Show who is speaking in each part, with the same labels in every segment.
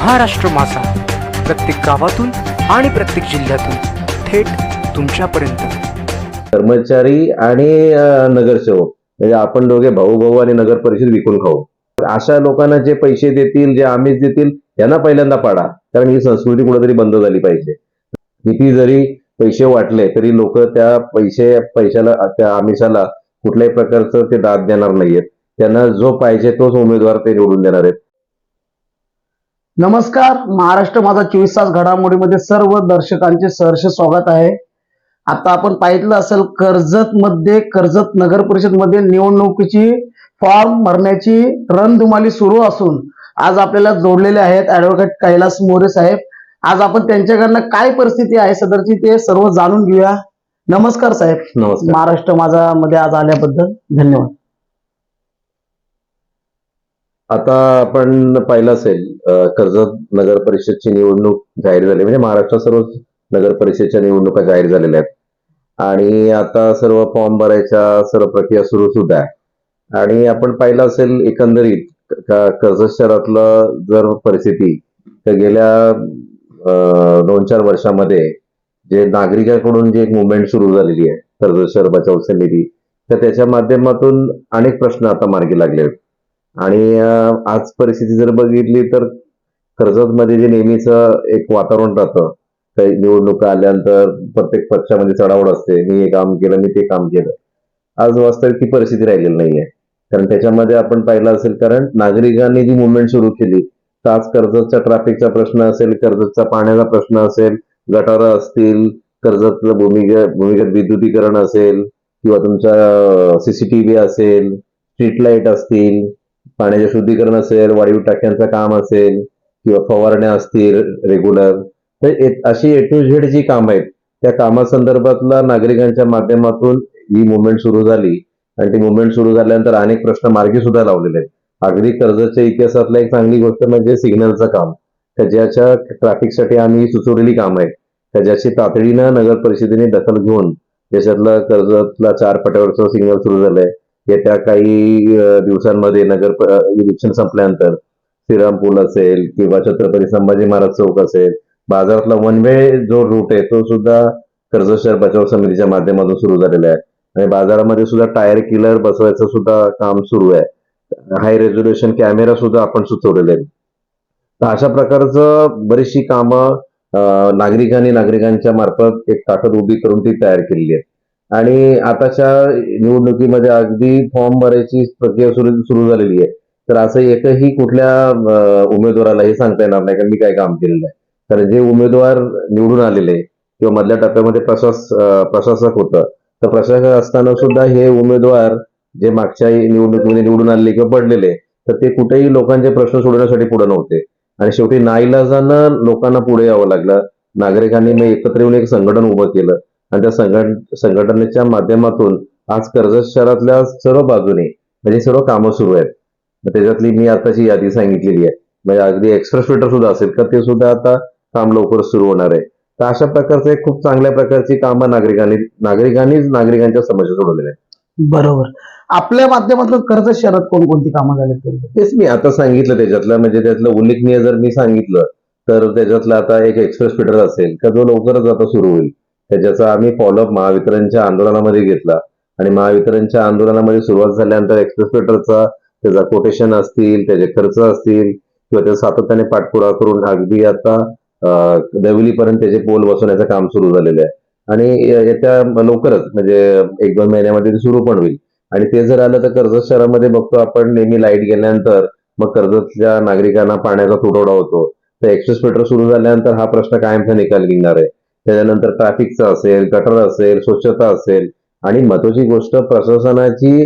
Speaker 1: महाराष्ट्र मासा प्रत्येक गावातून आणि प्रत्येक जिल्ह्यातून थेट तुमच्यापर्यंत.
Speaker 2: कर्मचारी आणि नगरसेवक. म्हणजे आपण दोघे भाऊ भाऊ आणि नगर परिषद विकून खाऊ. अशा लोकांना जे पैसे देतील जे आमिष देतील यांना पहिल्यांदा पाडा. कारण ही संस्कृती कुठेतरी बंद झाली पाहिजे. किती जरी पैसे वाटले तरी लोक त्या पैसे पैशाला त्या आमिषाला कुठल्याही प्रकारचं ते दाद देणार नाहीयेत. त्यांना जो पाहिजे तोच उमेदवार ते निवडून देणार आहेत.
Speaker 3: नमस्कार महाराष्ट्र माझा चोवीस तास घडामोडीमध्ये सर्व दर्शकांचे सहर्ष स्वागत आहे. आता आपण पाहितलं असेल कर्जत मध्ये कर्जत नगर परिषदमध्ये निवडणुकीची फॉर्म भरण्याची रणधुमाली सुरू असून आज आपल्याला जोडलेले आहेत ऍडव्होकेट कैलास मोरे साहेब. आज आपण त्यांच्याकडनं काय परिस्थिती आहे सदरची ते सर्व जाणून घेऊया. नमस्कार साहेब.
Speaker 2: नमस्कार.
Speaker 3: महाराष्ट्र माझा मध्ये आज आल्याबद्दल धन्यवाद.
Speaker 2: आता आपण पाहिलं असेल कर्जत नगर परिषदची निवडणूक जाहीर झाली म्हणजे महाराष्ट्रात सर्व नगर परिषदच्या निवडणुका जाहीर झालेल्या आहेत. आणि आता सर्व फॉर्म भरायच्या सर्व प्रक्रिया सुरू सुद्धा आहे. आणि आपण पाहिलं असेल एकंदरीत कर्जत शहरातलं जर परिस्थिती तर गेल्या दोन चार वर्षामध्ये जे नागरिकांकडून जी एक मुवमेंट सुरू झालेली आहे कर्जत शहर बचाव समिती तर त्याच्या माध्यमातून अनेक प्रश्न आता मार्गी लागले आहेत. आणि आज परिस्थिती जर बघितली तर कर्जतमध्ये जे नेहमीचं एक वातावरण राहतं काही निवडणुका आल्यानंतर प्रत्येक पक्षामध्ये चढावड असते मी हे काम केलं मी ते काम केलं. आज वास्तविक ती परिस्थिती राहिलेली नाहीये. कारण त्याच्यामध्ये आपण पाहिलं असेल कारण नागरिकांनी जी मुवमेंट सुरू केली तर आज कर्जतचा ट्रॅफिकचा प्रश्न असेल कर्जतचा पाण्याचा प्रश्न असेल गटार असतील कर्जतचं भूमिगत भूमिगत विद्युतीकरण असेल किंवा तुमचा सीसीटीव्ही असेल स्ट्रीट लाइट असतील पाण्याचे शुद्धीकरण असेल वाढीव टाक्यांचं काम असेल किंवा फवारण्या असतील रेग्युलर तर अशी ए टू झेड जी काम आहेत त्या कामासंदर्भातला नागरिकांच्या माध्यमातून ही मुवमेंट सुरू झाली. आणि ती मुवमेंट सुरू झाल्यानंतर अनेक प्रश्न मार्गी सुद्धा लावलेले आहेत. अगदी कर्जाच्या इतिहासातला एक चांगली गोष्ट म्हणजे सिग्नलचं काम. त्याच्या ज्याच्या ट्रॅफिकसाठी आम्ही सुचवलेली कामं आहेत. तर ज्याची तातडीनं नगर परिषदेने दखल घेऊन त्याच्यातलं कर्जतला चार पट्यावरचं सिग्नल सुरू झालंय. येत्या काही दिवसांमध्ये नगर इलेक्शन संपल्यानंतर श्रीराम पूल असेल किंवा छत्रपती संभाजी महाराज चौक असेल बाजारातला वन वे जो रूट आहे तो सुद्धा कर्ज शहर बचाव समितीच्या माध्यमातून सुरू झालेला आहे. आणि बाजारामध्ये सुद्धा टायर किलर बसवायचं सुद्धा काम सुरू आहे. हाय रेझोल्युशन कॅमेरा सुद्धा आपण सुचवलेले आहेत. तर अशा प्रकारचं बरीचशी कामं नागरिकांनी नागरिकांच्या मार्फत एक ताकद उभी करून ती तयार केलेली आहे आणि आताच्या निवडणुकीमध्ये अगदी फॉर्म भरायची प्रक्रिया सुरू सुरू झालेली आहे. तर असं एकही कुठल्या उमेदवाराला हे सांगता येणार नाही कारण मी काय काम केलेलं आहे. कारण जे उमेदवार निवडून आलेले किंवा मधल्या टप्प्यामध्ये प्रशास प्रशासक होतं तर प्रशासक असताना सुद्धा हे उमेदवार जे मागच्या निवडणुकीमध्ये निवडून आलेले किंवा पडलेले तर ते कुठेही लोकांचे प्रश्न सोडवण्यासाठी पुढे नव्हते. आणि शेवटी नाईलाजानं लोकांना पुढे यावं लागलं. नागरिकांनी मग एकत्र येऊन एक संघटन उभं केलं. आणि त्या संघट संघटनेच्या माध्यमातून आज कर्जत शहरातल्या सर्व बाजूने म्हणजे सर्व कामं सुरू आहेत. त्याच्यातली मी आताची यादी सांगितलेली आहे. म्हणजे अगदी एक्सप्रेस फिल्टर सुद्धा असेल तर ते सुद्धा आता काम लवकर सुरू होणार आहे. तर अशा प्रकारचे खूप चांगल्या प्रकारची कामं नागरिकांनी नागरिकांनीच नागरिकांच्या समस्या सोडवलेल्या आहेत.
Speaker 3: बरोबर. आपल्या माध्यमातून कर्जत शहरात कोणकोणती कामं झाली
Speaker 2: तेच मी आता सांगितलं त्याच्यातलं म्हणजे त्यातलं उल्लेखनीय जर मी सांगितलं तर त्याच्यातलं आता एक एक्सप्रेस फिटर असेल का जो लवकरच आता सुरू होईल. त्याच्याचा आम्ही फॉलोअप महावितरणच्या आंदोलनामध्ये घेतला. आणि महावितरणच्या आंदोलनामध्ये सुरुवात झाल्यानंतर एक्सप्रेस फिटरचा त्याचा कोटेशन असतील त्याचे खर्च असतील किंवा त्याचा सातत्याने पाठपुरावा करून अगदी आता अं, दविलीपर्यंत त्याचे पोल बसवण्याचं काम सुरू झालेलं आहे. आणि येत्या लवकरच म्हणजे एक दोन महिन्यामध्ये ते सुरू पण होईल. आणि ते जर आलं तर कर्जत शहरामध्ये बघतो आपण नेहमी लाइट गेल्यानंतर मग कर्जतच्या नागरिकांना पाण्याचा तुटवडा होतो. तर एक्सप्रेस फिल्टर सुरू झाल्यानंतर हा प्रश्न कायमचा निकाल निघणार आहे. त्याच्यानंतर ट्रॅफिकचा असेल गटर असेल स्वच्छता असेल. आणि महत्वाची गोष्ट प्रशासनाची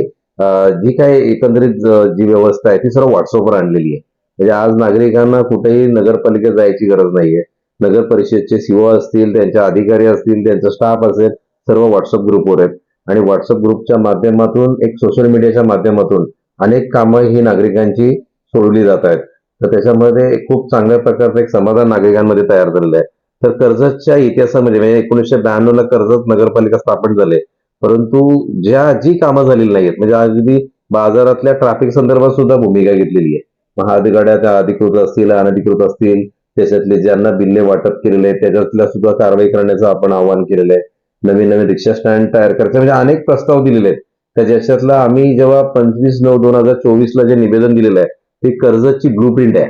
Speaker 2: जी काही एकंदरीत जी व्यवस्था आहे ती सर्व व्हॉट्सअपवर आणलेली आहे. म्हणजे आज नागरिकांना कुठेही नगरपालिकेत जायची गरज नाहीये. नगर परिषदचे सीओ असतील त्यांचे अधिकारी असतील त्यांचा स्टाफ असेल सर्व व्हॉट्सअप ग्रुपवर आहेत. आणि व्हॉट्सअप ग्रुपच्या माध्यमातून एक सोशल मीडियाच्या माध्यमातून अनेक कामं ही नागरिकांची सोडवली जात आहेत. तर त्याच्यामध्ये खूप चांगल्या प्रकारचं एक समाधान नागरिकांमध्ये तयार झालेलं आहे. तर कर्जतच्या इतिहासामध्ये म्हणजे एकोणीसशे ब्याण्णव ला कर्जत नगरपालिका स्थापन झाले. परंतु ज्या जी कामं झालेली नाहीत म्हणजे अगदी बाजारातल्या ट्रॅफिक संदर्भात सुद्धा भूमिका घेतलेली आहे. मग त्या अधिकृत असतील अनधिकृत असतील त्याच्यातले ज्यांना बिल्ले वाटप केलेले आहेत त्याच्यातल्या सुद्धा कारवाई करण्याचं आपण आवाहन केलेलं आहे. नवीन नवीन रिक्षा स्टँड तयार करायचे म्हणजे अनेक प्रस्ताव दिलेले आहेत. त्या ज्याच्यातला आम्ही जेव्हा पंचवीस नऊ दोन हजार चोवीसला जे निवेदन दिलेलं आहे ते कर्जतची ब्लूप्रिंट आहे.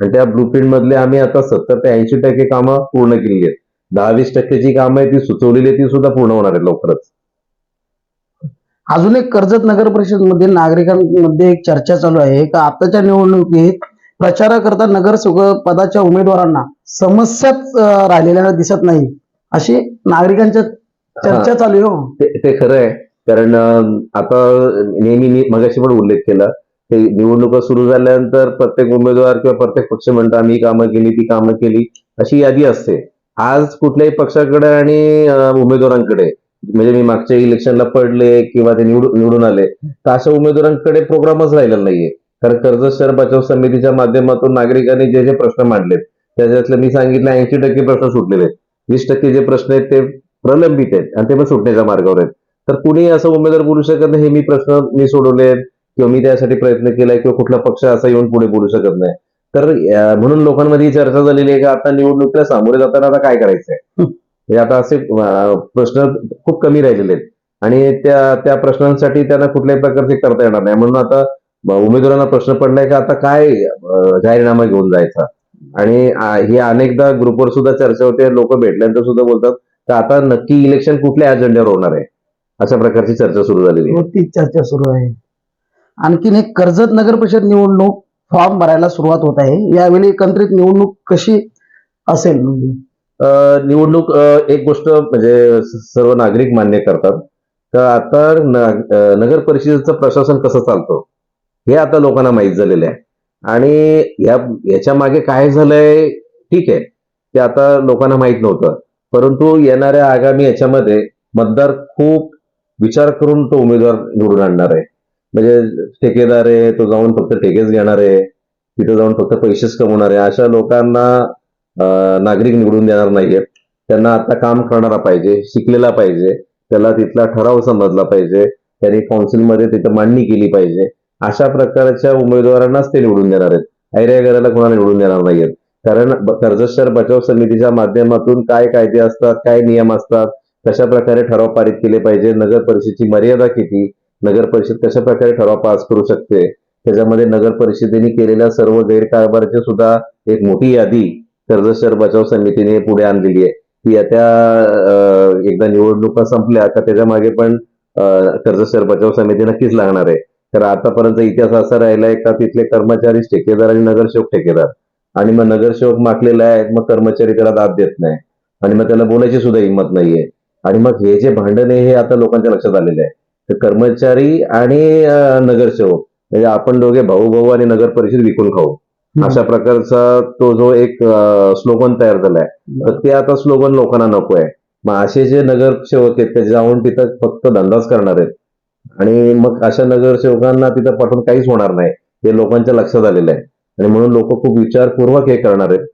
Speaker 2: आणि त्या ब्लू प्रिंट मधले आम्ही आता सत्तर ते ऐंशी टक्के कामं पूर्ण केलेली आहेत. दहा वीस टक्क्याची कामं आहे ती सुचवलेली ती सुद्धा पूर्ण होणार आहेत लवकरच.
Speaker 3: अजून एक कर्जत नगर परिषदमध्ये नागरिकांमध्ये एक चर्चा चालू आहे. का आताच्या निवडणुकीत प्रचाराकरता नगरसेवक पदाच्या उमेदवारांना समस्याच राहिलेल्या दिसत नाही. अशी नागरिकांच्या चर्चा चालू आहे हो.
Speaker 2: ते खरं आहे. कारण आता नेहमी मी मगाशी पण उल्लेख केला ते निवडणुका सुरू झाल्यानंतर प्रत्येक उमेदवार किंवा प्रत्येक पक्ष म्हणतो आम्ही ही कामं केली ती कामं केली. अशी यादी असते. आज कुठल्याही पक्षाकडे आणि उमेदवारांकडे म्हणजे मी मागच्या इलेक्शनला पडले किंवा ते निवडून निवडून आले तर अशा उमेदवारांकडे प्रोग्रामच राहिलेला नाहीये. कारण कर्ज शहर बचाव समितीच्या माध्यमातून नागरिकांनी जे जे प्रश्न मांडलेत त्याच्यातले मी सांगितलं ऐंशी टक्के प्रश्न सुटलेले आहेत. वीस टक्के जे प्रश्न आहेत ते प्रलंबित आहेत आणि ते पण सुटण्याच्या मार्गावर आहेत. तर कुणी असं उमेदवार बोलू शकत नाही हे मी प्रश्न मी सोडवलेत किंवा मी त्यासाठी प्रयत्न केलाय किंवा कुठला पक्ष असा येऊन पुढे बोलू शकत नाही. तर म्हणून लोकांमध्ये चर्चा झालेली आहे की आता निवडणुकीला सामोरे जाताना आता काय करायचंय? म्हणजे आता असे प्रश्न खूप कमी राहिलेले आहेत. आणि त्या त्या प्रश्नांसाठी त्यांना कुठल्याही प्रकारचे करता येणार नाही. म्हणून आता उमेदवारांना प्रश्न पडलाय की आता काय जाहीरनामा घेऊन जायचा? आणि हे अनेकदा ग्रुपवर सुद्धा चर्चा होते. लोक भेटल्यानंतर सुद्धा बोलतात तर आता नक्की इलेक्शन कुठल्या अजेंड्यावर होणार आहे? अशा प्रकारची चर्चा सुरू झालेली आहे.
Speaker 3: तीच चर्चा सुरू आहे. आणखीन एक कर्जत नगर परिषद निवडणूक फॉर्म भरायला सुरुवात होत आहे. यावेळी एकत्रित निवडणूक कशी असेल? म्हणजे
Speaker 2: निवडणूक एक गोष्ट म्हणजे सर्व नागरिक मान्य करतात. तर आता नगर परिषदेचं प्रशासन कसं चालतं? हे आता लोकांना माहीत झालेलं आहे. आणि या याच्या मागे काय झालंय? ठीक आहे. ते आता लोकांना माहीत नव्हतं. परंतु येणाऱ्या आगामी याच्यामध्ये मतदार खूप विचार करून तो उमेदवार निवडून आणणार आहे. म्हणजे ठेकेदार आहे तो जाऊन फक्त ठेकेच घेणार आहे तिथं जाऊन फक्त पैसेच कमवणार आहे. अशा लोकांना नागरिक निवडून देणार नाहीयेत. त्यांना आता काम करणारा पाहिजे शिकलेला पाहिजे त्याला तिथला ठराव समजला पाहिजे त्यांनी काउन्सिलमध्ये तिथं मांडणी केली पाहिजे. अशा प्रकारच्या उमेदवारांनाच ते निवडून देणार आहेत. ऐऱ्या घराला कोणाला निवडून देणार नाहीयेत. कारण ब- कर्जत शहर बचाव समितीच्या माध्यमातून काय कायदे असतात काय नियम असतात कशा प्रकारे ठराव पारित केले पाहिजे नगर परिषदेची मर्यादा किती नगर परिषद कशा प्रकारे ठराव पास करू शकते? त्याच्यामध्ये नगर परिषदेने केलेल्या सर्व गैरकारभाराची सुद्धा एक मोठी यादी कर्ज शहर बचाव समितीने पुढे आणलेली आहे. ती आता एकदा निवडणुका संपल्या का त्याच्यामागे पण कर्ज शहर बचाव समिती नक्कीच लागणार आहे. तर आतापर्यंत इतिहास असा राहिलाय का तिथले कर्मचारी ठेकेदार आणि नगरसेवक ठेकेदार? आणि मग नगरसेवक मागलेला आहे मग कर्मचारी त्याला दाद देत नाही. आणि मग त्याला बोलायची सुद्धा हिंमत नाहीये. आणि मग हे जे भांडण आहे हे आता लोकांच्या लक्षात आलेलं आहे. तर कर्मचारी आणि नगरसेवक म्हणजे आपण दोघे भाऊ भाऊ आणि नगर परिषद विकून खाऊ. अशा प्रकारचा तो जो एक स्लोगन तयार झालाय. तर ते आता स्लोगन लोकांना नको आहे. मग असे जे नगरसेवक आहेत ते जाऊन तिथं फक्त धंदाच करणार आहेत. आणि मग अशा नगरसेवकांना तिथं पाठवून काहीच होणार नाही. हे लोकांच्या लक्षात आलेलं आहे. आणि म्हणून लोक खूप विचारपूर्वक हे करणार आहेत.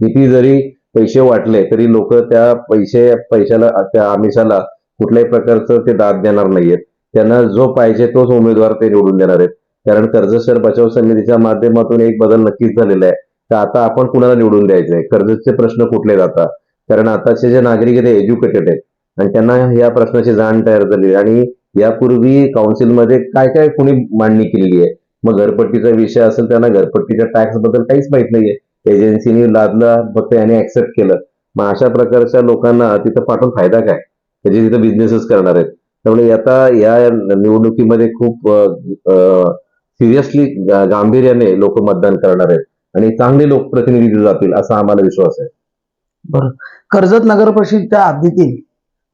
Speaker 2: किती जरी पैसे वाटले तरी लोक त्या पैसे पैशाला त्या आमिषाला कुठल्याही प्रकारचं ते दाद देणार नाहीयेत. त्यांना जो पाहिजे तोच उमेदवार ते निवडून देणार आहेत. कारण कर्जशर बचाव समितीच्या माध्यमातून एक बदल नक्कीच झालेला आहे. तर आता आपण कुणाला निवडून द्यायचंय कर्जचे प्रश्न कुठले जातात? कारण आताचे जे नागरिक आहेत ते एज्युकेटेड आहेत. आणि त्यांना या प्रश्नाची जाण तयार झाली आणि यापूर्वी काउन्सिलमध्ये काय काय कुणी मांडणी केलेली आहे? मग घरपट्टीचा विषय असेल त्यांना घरपट्टीच्या टॅक्सबद्दल काहीच माहीत नाहीये. एजन्सीने लादला फक्त याने ऍक्सेप्ट केलं. मग अशा प्रकारच्या लोकांना तिथं पाठवून फायदा काय? त्याचे तिथं बिझनेसच करणार आहेत. त्यामुळे आता या निवडणुकीमध्ये खूप सिरियसली गांभीर्याने लोक मतदान करणार आहेत. आणि चांगले लोकप्रतिनिधी जातील असा आम्हाला विश्वास आहे.
Speaker 3: बरं. कर्जत नगर परिषदच्या हद्दीतील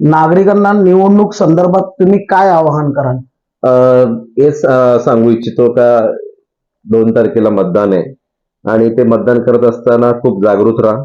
Speaker 3: नागरिकांना निवडणूक संदर्भात तुम्ही काय आवाहन कराल?
Speaker 2: हेच सांगू इच्छितो का? दोन तारखेला मतदान आहे. आणि ते मतदान करत असताना खूप जागृत राहा.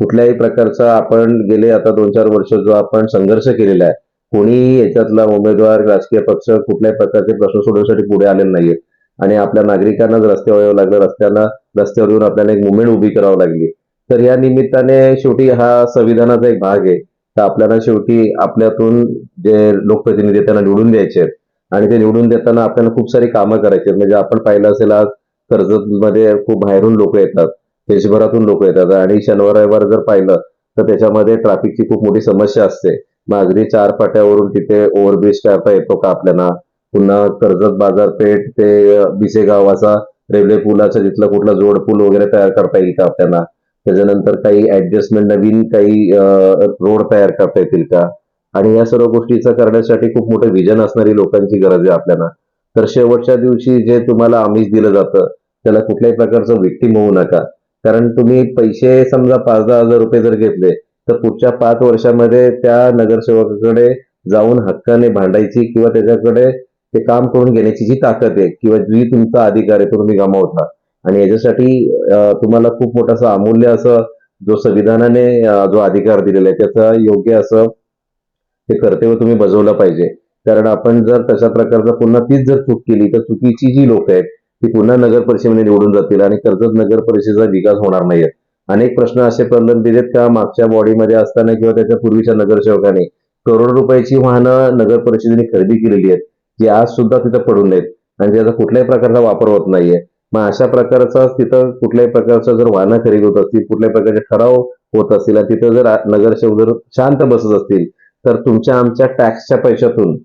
Speaker 2: कुठल्याही प्रकारचा आपण गेले आता दोन चार वर्ष जो आपण संघर्ष केलेला आहे कोणी याच्यातला उमेदवार राजकीय पक्ष कुठल्याही प्रकारचे प्रश्न सोडवण्यासाठी पुढे आलेले नाहीयेत आणि आपल्या नागरिकांना रस्त्यावर यावं लागलं रस्त्यांना रस्त्यावर येऊन आपल्याला एक मुवमेंट उभी करावी लागली तर या निमित्ताने शेवटी हा संविधानाचा एक भाग आहे. तर आपल्याला शेवटी आपल्यातून जे लोकप्रतिनिधी त्यांना निवडून द्यायचे आहेत. आणि ते निवडून देताना आपल्याला खूप सारी कामं करायची आहेत. म्हणजे आपण पाहिलं असेल आज कर्जतमध्ये खूप बाहेरून लोक येतात. देशभरातून लोक येतात. आणि शनिवार रविवार जर पाहिलं तर त्याच्यामध्ये ट्रॅफिकची खूप मोठी समस्या असते. मग अगदी चार पाट्यावरून तिथे ओव्हरब्रिज करता येतो का आपल्याला? पुन्हा कर्जत बाजारपेठ ते अ, बिसेगाव असा रेल्वे पुलाचा तिथला कुठला जोड पूल वगैरे तयार करता येईल का आपल्याला? त्याच्यानंतर काही ऍडजस्टमेंट नवीन काही रोड तयार करता येतील का? आणि या सर्व गोष्टीचा करण्यासाठी खूप मोठं विजन असणारी लोकांची गरज आहे आपल्याला. तर शेवटच्या दिवशी जे तुम्हाला आमिष दिलं जातं त्याला कुठल्याही प्रकारचं विक्टीम होऊ नका. कारण तुम्ही पैसे समजा पाच दहा हजार रुपये जर घेतले तर पुढच्या पाच वर्षामध्ये त्या नगरसेवकाकडे जाऊन हक्काने भांडायची किंवा त्याच्याकडे ते काम करून घेण्याची जी ताकद आहे किंवा जी तुमचा अधिकार आहे तो तुम्ही गमावता. आणि याच्यासाठी तुम्हाला खूप मोठं असं अमूल्य असं जो संविधानाने जो अधिकार दिलेला आहे त्याचा योग्य असं ते कर्तव्य तुम्ही बजवलं पाहिजे. कारण आपण जर तशा प्रकारचा पुन्हा तीच जर चूक केली तर चुकीची जी लोक आहेत ती पुन्हा नगर परिषदेमध्ये निवडून जातील आणि कर्जत नगर परिषदेचा विकास होणार नाहीये. अनेक प्रश्न असे प्रलंबित आहेत का मागच्या बॉडीमध्ये असताना किंवा त्याच्या पूर्वीच्या नगरसेवकाने? करोड रुपयाची वाहनं नगर परिषदेने खरेदी केलेली आहेत जी आज सुद्धा तिथं पडून आहेत आणि त्याचा कुठल्याही प्रकारचा वापर होत नाहीये. मग अशा प्रकारचा तिथं कुठल्याही प्रकारचा जर वाहनं खरेदी होत असतील कुठल्याही प्रकारचे ठराव होत असतील आणि तिथं जर नगरसेवक जर शांत बसत असतील तर तुमच्या आमच्या टॅक्सच्या पैशातून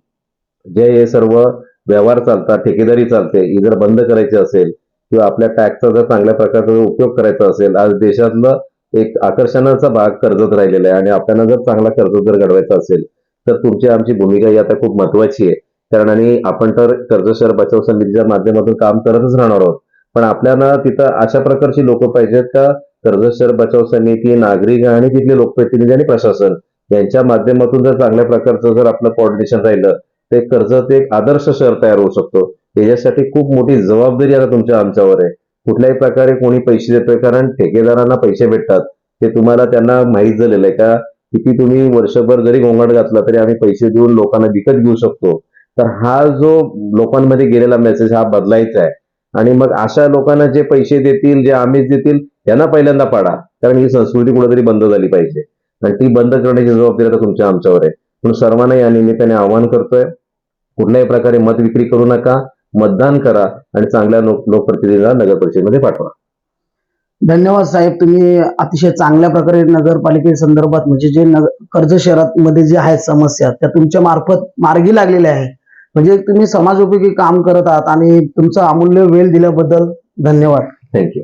Speaker 2: जे हे सर्व व्यवहार चालतात ठेकेदारी चालते ही जर बंद करायची असेल किंवा आपल्या टॅक्सचा जर चांगल्या प्रकारचा उपयोग करायचा असेल आज देशातलं एक आकर्षणाचा भाग कर्जत राहिलेला आहे आणि आपल्याला जर चांगला कर्ज जर घडवायचा असेल तर तुमची आमची भूमिका ही आता खूप महत्वाची आहे. कारण आणि आपण तर कर्ज शहर बचाव समितीच्या माध्यमातून काम करतच राहणार आहोत. पण आपल्याला तिथं अशा प्रकारची लोक पाहिजेत का? कर्ज शहर बचाव समिती नागरिक आणि तिथले लोकप्रतिनिधी आणि प्रशासन यांच्या माध्यमातून जर चांगल्या प्रकारचं जर आपलं कोऑर्डिनेशन राहिलं ते कर्जत एक आदर्श शहर तयार होऊ शकतो. याच्यासाठी खूप मोठी जबाबदारी आता तुमच्या आमच्यावर आहे. कुठल्याही प्रकारे कोणी पैसे देतोय कारण ठेकेदारांना पैसे भेटतात. ते तुम्हाला त्यांना माहीत झालेलं आहे का? किती तुम्ही वर्षभर जरी गोंगाट घातला तरी आम्ही पैसे देऊन लोकांना विकत घेऊ शकतो. तर हा जो लोकांमध्ये गेलेला मेसेज हा बदलायचा आहे. आणि मग अशा लोकांना जे पैसे देतील जे आम्हीच देतील यांना पहिल्यांदा पाडा. कारण ही संस्कृती कुठेतरी बंद झाली पाहिजे. आणि ती बंद करण्याची जबाबदारी आता तुमच्या आमच्यावर आहे. म्हणून सर्वांना या निमित्ताने आवाहन करतोय. कुठल्याही प्रकारे मत विक्री करू नका मतदान करा आणि चांगल्या लोक लोकप्रतिनिधीला नगर परिषदेमध्ये पाठवा.
Speaker 3: धन्यवाद साहेब. तुम्ही अतिशय चांगल्या प्रकारे नगरपालिके संदर्भात म्हणजे जे कर्ज शहरामध्ये जे आहेत समस्या त्या तुमच्या मार्फत मार्गी लागलेल्या आहे म्हणजे तुम्ही समाजोपयोगी काम करत आहात आणि तुमचा अमूल्य वेळ दिल्याबद्दल धन्यवाद.
Speaker 2: थँक्यू